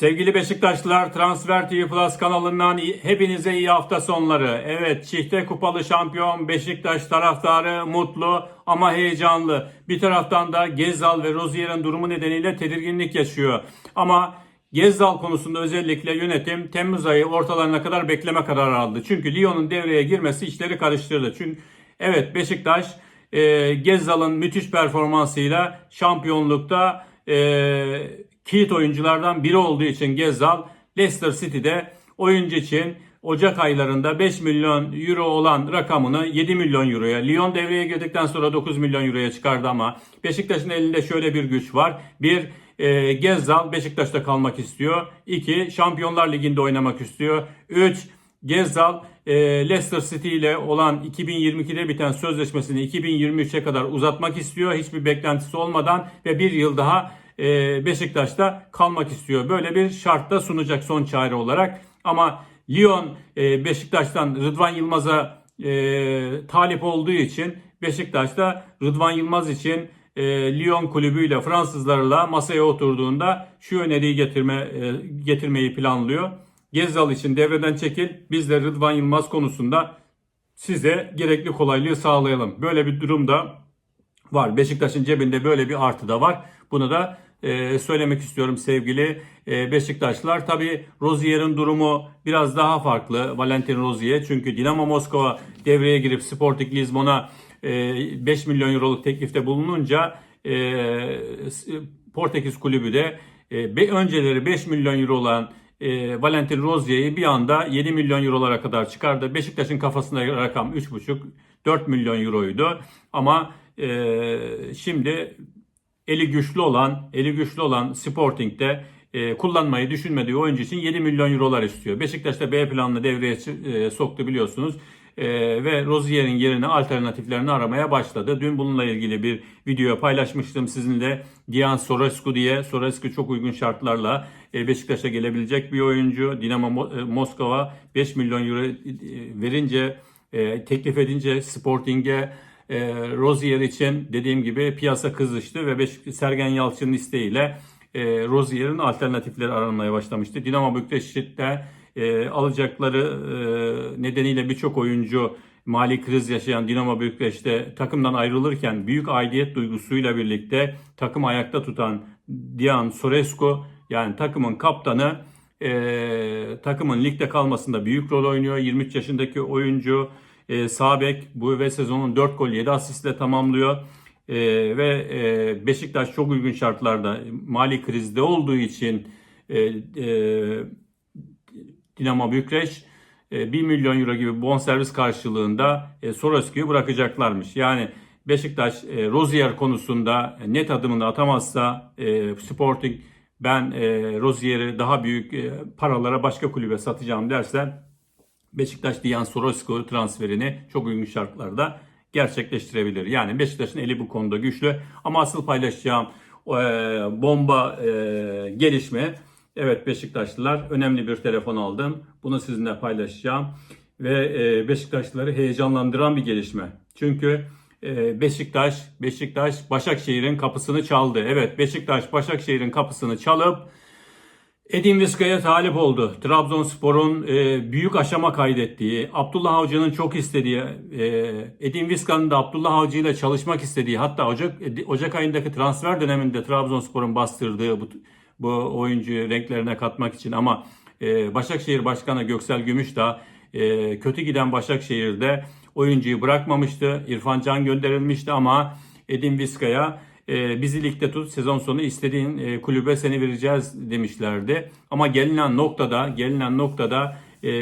Sevgili Beşiktaşlılar Transfer TV Plus kanalından hepinize iyi hafta sonları. Evet çifte kupalı şampiyon Beşiktaş taraftarı mutlu ama heyecanlı. Bir taraftan da Gezzal ve Rozier'in durumu nedeniyle tedirginlik yaşıyor. Ama Gezzal konusunda özellikle yönetim Temmuz ayı ortalarına kadar bekleme kararı aldı. Çünkü Lyon'un devreye girmesi işleri karıştırdı. Çünkü evet Beşiktaş e, Gezzal'ın müthiş performansıyla şampiyonlukta e, kilit oyunculardan biri olduğu için Gezzal Leicester City'de oyuncu için Ocak aylarında 5 milyon euro olan rakamını 7 milyon euroya, Lyon devreye girdikten sonra 9 milyon euroya çıkardı ama Beşiktaş'ın elinde şöyle bir güç var. Bir, e, Gezzal Beşiktaş'ta kalmak istiyor. İki, Şampiyonlar Ligi'nde oynamak istiyor. Üç, Gezzal e, Leicester City ile olan 2022'de biten sözleşmesini 2023'e kadar uzatmak istiyor. Hiçbir beklentisi olmadan ve bir yıl daha Beşiktaş'ta kalmak istiyor. Böyle bir şartta sunacak son çare olarak. Ama Lyon e, Beşiktaş'tan Rıdvan Yılmaz'a e, talip olduğu için Beşiktaş'ta Rıdvan Yılmaz için e, Lyon kulübüyle Fransızlarla masaya oturduğunda şu öneriyi getirme e, getirmeyi planlıyor. Gezzal için devreden çekil. Biz de Rıdvan Yılmaz konusunda size gerekli kolaylığı sağlayalım. Böyle bir durumda var. Beşiktaş'ın cebinde böyle bir artı da var. Bunu da e, söylemek istiyorum sevgili e, Beşiktaşlılar. Tabi Rozier'in durumu biraz daha farklı. Valentin Rozier. Çünkü Dinamo Moskova devreye girip Sporting Lisbon'a e, 5 milyon euroluk teklifte bulununca e, Portekiz kulübü de e, önceleri 5 milyon euro olan e, Valentin Rozier'i bir anda 7 milyon eurolara kadar çıkardı. Beşiktaş'ın kafasında rakam 3,5 4 milyon euroydu. Ama e, şimdi eli güçlü olan, eli güçlü olan Sporting'de e, kullanmayı düşünmediği oyuncu için 7 milyon eurolar istiyor. Beşiktaş da B planını devreye e, soktu biliyorsunuz. E, ve Rozier'in yerine alternatiflerini aramaya başladı. Dün bununla ilgili bir video paylaşmıştım sizinle. Dian Sorescu diye. Sorescu çok uygun şartlarla e, Beşiktaş'a gelebilecek bir oyuncu. Dinamo Mo- e, Moskova 5 milyon euro e, verince, e, teklif edince Sporting'e e, Rozier için dediğim gibi piyasa kızıştı ve Beşik- Sergen Yalçın'ın isteğiyle e, Rozier'in alternatifleri aranmaya başlamıştı. Dinamo Bükreş'te e, alacakları e, nedeniyle birçok oyuncu mali kriz yaşayan Dinamo Bükreş'te takımdan ayrılırken büyük aidiyet duygusuyla birlikte takımı ayakta tutan Dian Sorescu yani takımın kaptanı e, takımın ligde kalmasında büyük rol oynuyor. 23 yaşındaki oyuncu e, Sabek bu ve sezonun 4 gol 7 asistle tamamlıyor. E, ve e, Beşiktaş çok uygun şartlarda mali krizde olduğu için e, e, Dinamo Bükreş e, 1 milyon euro gibi bonservis karşılığında e, Sorosky'yi bırakacaklarmış. Yani Beşiktaş e, Rozier konusunda net adımını atamazsa e, Sporting ben e, Rozier'i daha büyük e, paralara başka kulübe satacağım derse Beşiktaş Diyan Sorosco transferini çok uygun şartlarda gerçekleştirebilir. Yani Beşiktaş'ın eli bu konuda güçlü ama asıl paylaşacağım e, bomba e, gelişme evet Beşiktaşlılar önemli bir telefon aldım. Bunu sizinle paylaşacağım ve e, Beşiktaşlıları heyecanlandıran bir gelişme. Çünkü e, Beşiktaş Beşiktaş Başakşehir'in kapısını çaldı. Evet Beşiktaş Başakşehir'in kapısını çalıp Edin Vizca'ya talip oldu. Trabzonspor'un e, büyük aşama kaydettiği, Abdullah Avcı'nın çok istediği, e, Edin Vizca'nın da Abdullah Avcı ile çalışmak istediği, hatta Ocak, Ocak ayındaki transfer döneminde Trabzonspor'un bastırdığı bu, bu oyuncuyu renklerine katmak için ama e, Başakşehir Başkanı Göksel Gümüşdağ e, kötü giden Başakşehir'de oyuncuyu bırakmamıştı. İrfan Can gönderilmişti ama Edin Vizca'ya e, bizi ligde tut sezon sonu istediğin e, kulübe seni vereceğiz demişlerdi. Ama gelinen noktada gelinen noktada e,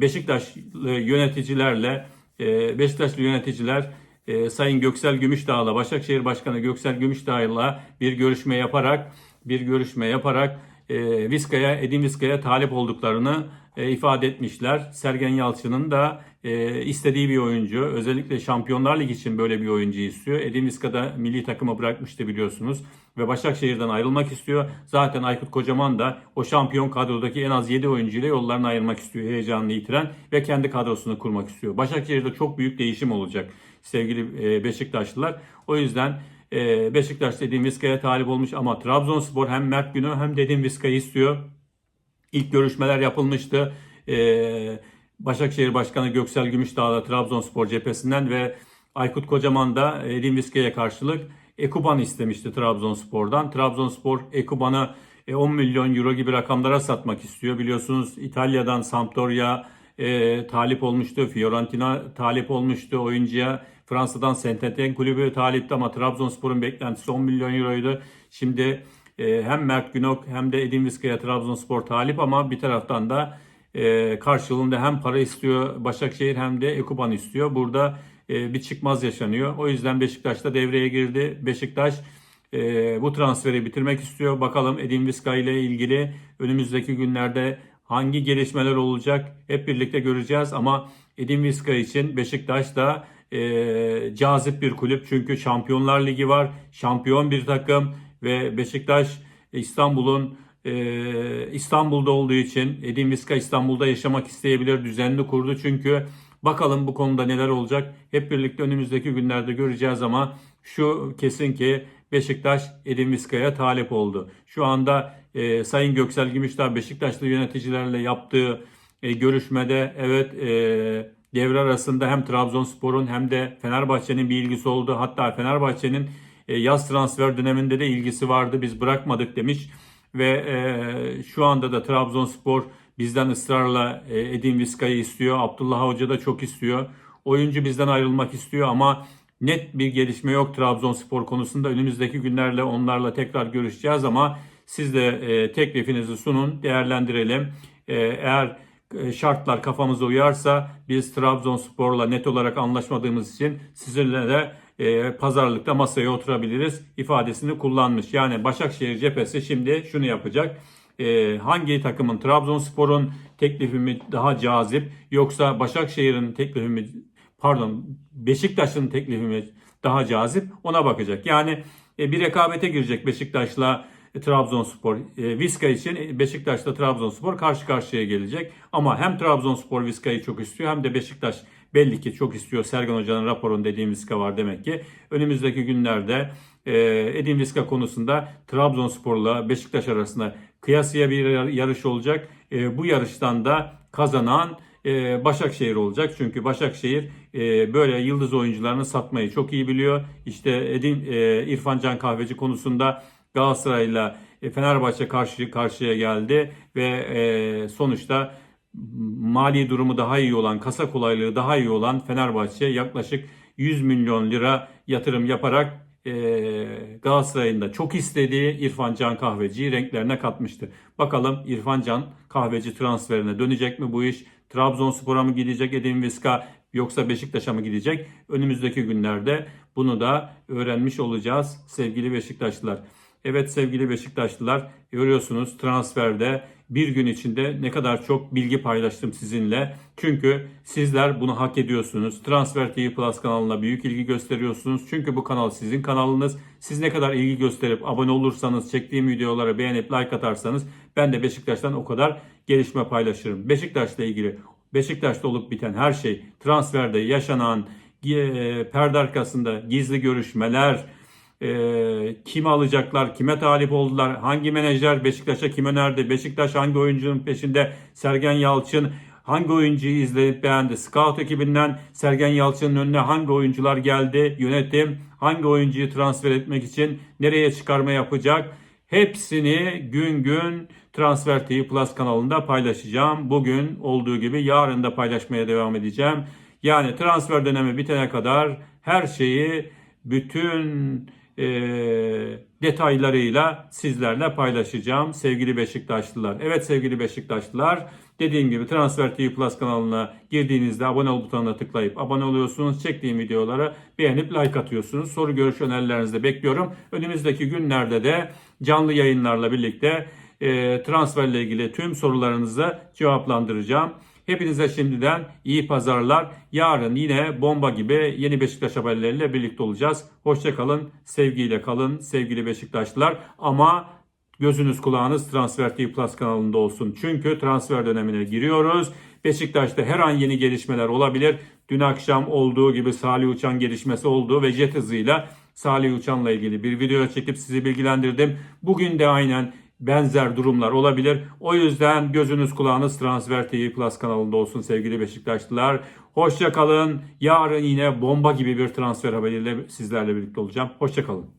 Beşiktaşlı yöneticilerle e, Beşiktaşlı yöneticiler e, Sayın Göksel Gümüşdağ'la Başakşehir Başkanı Göksel Gümüşdağ'la bir görüşme yaparak bir görüşme yaparak e, Vizca'ya Edin Vizca'ya talip olduklarını e, ifade etmişler. Sergen Yalçın'ın da e, istediği bir oyuncu. Özellikle Şampiyonlar Ligi için böyle bir oyuncu istiyor. Edin Vizca'da milli takımı bırakmıştı biliyorsunuz. Ve Başakşehir'den ayrılmak istiyor. Zaten Aykut Kocaman da o şampiyon kadrodaki en az 7 oyuncuyla yollarını ayırmak istiyor. Heyecanını yitiren ve kendi kadrosunu kurmak istiyor. Başakşehir'de çok büyük değişim olacak sevgili e, Beşiktaşlılar. O yüzden e, Beşiktaş dediğim Vizca'ya talip olmuş ama Trabzonspor hem Mert Günü hem dediğim Vizca'yı istiyor. İlk görüşmeler yapılmıştı. Ee, Başakşehir Başkanı Göksel Gümüşdağ da Trabzonspor cephesinden ve Aykut Kocaman da Edin Viske'ye karşılık Ekuban istemişti Trabzonspor'dan. Trabzonspor Ekuban'ı e, 10 milyon euro gibi rakamlara satmak istiyor. Biliyorsunuz İtalya'dan Sampdoria e, talip olmuştu. Fiorentina talip olmuştu oyuncuya. Fransa'dan Saint-Étienne kulübü talipti ama Trabzonspor'un beklentisi 10 milyon euroydu. Şimdi e, hem Mert Günok hem de Edin Vizca'ya Trabzonspor talip ama bir taraftan da e, karşılığında hem para istiyor Başakşehir hem de Ekuban istiyor. Burada e, bir çıkmaz yaşanıyor. O yüzden Beşiktaş da devreye girdi. Beşiktaş e, bu transferi bitirmek istiyor. Bakalım Edin Vizca ile ilgili önümüzdeki günlerde hangi gelişmeler olacak hep birlikte göreceğiz. Ama Edin Vizca için Beşiktaş da e, cazip bir kulüp. Çünkü Şampiyonlar Ligi var. Şampiyon bir takım ve Beşiktaş İstanbul'un e, İstanbul'da olduğu için Edin Vizca İstanbul'da yaşamak isteyebilir. Düzenli kurdu çünkü bakalım bu konuda neler olacak. Hep birlikte önümüzdeki günlerde göreceğiz ama şu kesin ki Beşiktaş Edin Vizca'ya talip oldu. Şu anda e, Sayın Göksel Gümüşdağ Beşiktaşlı yöneticilerle yaptığı e, görüşmede evet e, devre arasında hem Trabzonspor'un hem de Fenerbahçe'nin bir ilgisi oldu. Hatta Fenerbahçe'nin e, yaz transfer döneminde de ilgisi vardı. Biz bırakmadık demiş ve e, şu anda da Trabzonspor bizden ısrarla e, Edin Vizca'yı istiyor. Abdullah Hoca da çok istiyor. Oyuncu bizden ayrılmak istiyor ama net bir gelişme yok Trabzonspor konusunda. Önümüzdeki günlerle onlarla tekrar görüşeceğiz ama siz de e, teklifinizi sunun, değerlendirelim. E, eğer e, şartlar kafamıza uyarsa biz Trabzonspor'la net olarak anlaşmadığımız için sizinle de e, pazarlıkta masaya oturabiliriz ifadesini kullanmış. Yani Başakşehir cephesi şimdi şunu yapacak. E, hangi takımın Trabzonspor'un teklifi mi daha cazip yoksa Başakşehir'in teklifi mi pardon Beşiktaş'ın teklifi mi daha cazip ona bakacak. Yani e, bir rekabete girecek Beşiktaş'la e, Trabzonspor. E, Vizca için Beşiktaş'la Trabzonspor karşı karşıya gelecek. Ama hem Trabzonspor Vizca'yı çok istiyor hem de Beşiktaş belli ki çok istiyor. Sergen Hoca'nın raporunda dediğim Vizca var demek ki. Önümüzdeki günlerde Edin Vizca konusunda Trabzonspor'la Beşiktaş arasında kıyasıya bir yarış olacak. Bu yarıştan da kazanan e, Başakşehir olacak. Çünkü Başakşehir e, böyle yıldız oyuncularını satmayı çok iyi biliyor. İşte Edin e, İrfan Can Kahveci konusunda Galatasaray'la e, Fenerbahçe karşı karşıya geldi ve sonuçta mali durumu daha iyi olan, kasa kolaylığı daha iyi olan Fenerbahçe yaklaşık 100 milyon lira yatırım yaparak Galatasaray'ın da çok istediği İrfan Can Kahveci'yi renklerine katmıştı. Bakalım İrfan Can Kahveci transferine dönecek mi bu iş? Trabzonspor'a mı gidecek Edin Viska yoksa Beşiktaş'a mı gidecek? Önümüzdeki günlerde bunu da öğrenmiş olacağız sevgili Beşiktaşlılar. Evet sevgili Beşiktaşlılar görüyorsunuz transferde bir gün içinde ne kadar çok bilgi paylaştım sizinle. Çünkü sizler bunu hak ediyorsunuz. Transfer TV Plus kanalına büyük ilgi gösteriyorsunuz. Çünkü bu kanal sizin kanalınız. Siz ne kadar ilgi gösterip abone olursanız, çektiğim videolara beğenip like atarsanız ben de Beşiktaş'tan o kadar gelişme paylaşırım. Beşiktaş'la ilgili Beşiktaş'ta olup biten her şey, transferde yaşanan, e, perde arkasında gizli görüşmeler, e, kimi alacaklar, kime talip oldular, hangi menajer Beşiktaş'a kime nerede, Beşiktaş hangi oyuncunun peşinde, Sergen Yalçın hangi oyuncuyu izleyip beğendi, scout ekibinden Sergen Yalçın'ın önüne hangi oyuncular geldi, yönetim hangi oyuncuyu transfer etmek için nereye çıkarma yapacak, hepsini gün gün Transfer TV Plus kanalında paylaşacağım. Bugün olduğu gibi yarın da paylaşmaya devam edeceğim. Yani transfer dönemi bitene kadar her şeyi bütün e, detaylarıyla sizlerle paylaşacağım sevgili Beşiktaşlılar. Evet sevgili Beşiktaşlılar dediğim gibi Transfer TV Plus kanalına girdiğinizde abone ol butonuna tıklayıp abone oluyorsunuz. Çektiğim videoları beğenip like atıyorsunuz. Soru görüş önerilerinizi de bekliyorum. Önümüzdeki günlerde de canlı yayınlarla birlikte transferle ilgili tüm sorularınızı cevaplandıracağım. Hepinize şimdiden iyi pazarlar. Yarın yine bomba gibi yeni Beşiktaş haberleriyle birlikte olacağız. Hoşçakalın, sevgiyle kalın sevgili Beşiktaşlılar. Ama gözünüz kulağınız Transfer TV Plus kanalında olsun. Çünkü transfer dönemine giriyoruz. Beşiktaş'ta her an yeni gelişmeler olabilir. Dün akşam olduğu gibi Salih Uçan gelişmesi oldu ve jet hızıyla Salih Uçan'la ilgili bir video çekip sizi bilgilendirdim. Bugün de aynen benzer durumlar olabilir. O yüzden gözünüz kulağınız Transfer TV Plus kanalında olsun sevgili Beşiktaşlılar. Hoşça kalın. Yarın yine bomba gibi bir transfer haberiyle sizlerle birlikte olacağım. Hoşça kalın.